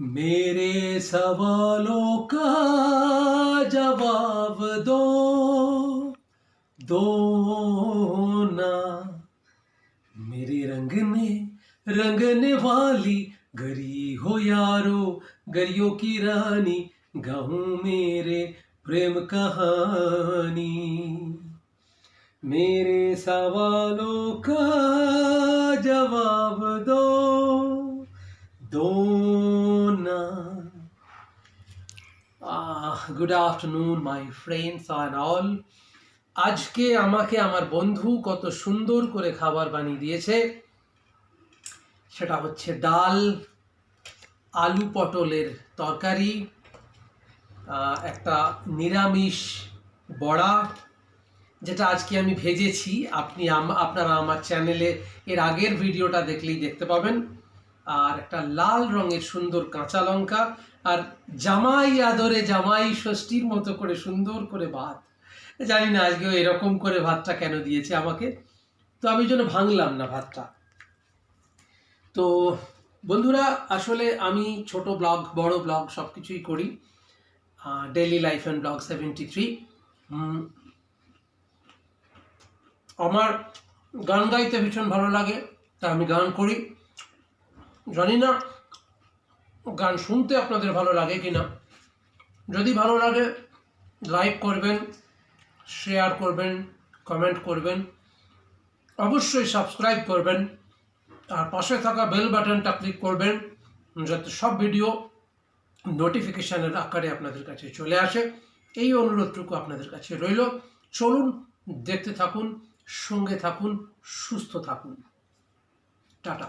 मेरे सवालों का जवाब दो। दो ना। मेरे रंगने रंगने वाली गरी हो यारो, गरियों की रानी, गाऊं मेरे प्रेम कहानी। मेरे सवालों का जवाब दो। दो good afternoon my friends and all আজকে আমাকে আমার বন্ধু কত সুন্দর করে খাবার বানিয়ে দিয়েছে। সেটা হচ্ছে ডাল, আলু পটলের তরকারি একটা নিরামিষ বড়া, যেটা আজকে আমি ভেজেছি। আপনি আপনারা আমার চ্যানেলে এর আগের ভিডিওটা দেখলেই দেখতে পাবেন। আর একটা লাল রঙের সুন্দর কাঁচা লঙ্কা আর জামাই আদরে জামাই ষষ্ঠীর মতো করে সুন্দর করে ভাত। জানি না আজকেও এরকম করে ভাতটা কেন দিয়েছে আমাকে। তো আমি জন্য ভাঙলাম না ভাতটা। তো বন্ধুরা, আসলে আমি ছোট ব্লগ, বড় ব্লগ সব কিছুই করি daily life and blog seventy three আমার গান গাইতে ভীষণ ভালো লাগে, তা আমি গান করি। জানি না গান শুনতে আপনাদের ভালো লাগে কি না যদি ভালো লাগে লাইক করবেন শেয়ার করবেন কমেন্ট করবেন, অবশ্যই সাবস্ক্রাইব করবেন, আর পাশে থাকা বেল বাটনটা ক্লিক করবেন, যাতে সব ভিডিও নোটিফিকেশানের আকারে আপনাদের কাছে চলে আসে। এই অনুরোধটুকু আপনাদের কাছে রইল। চলুন, দেখতে থাকুন, সঙ্গে থাকুন, সুস্থ থাকুন। টাটা।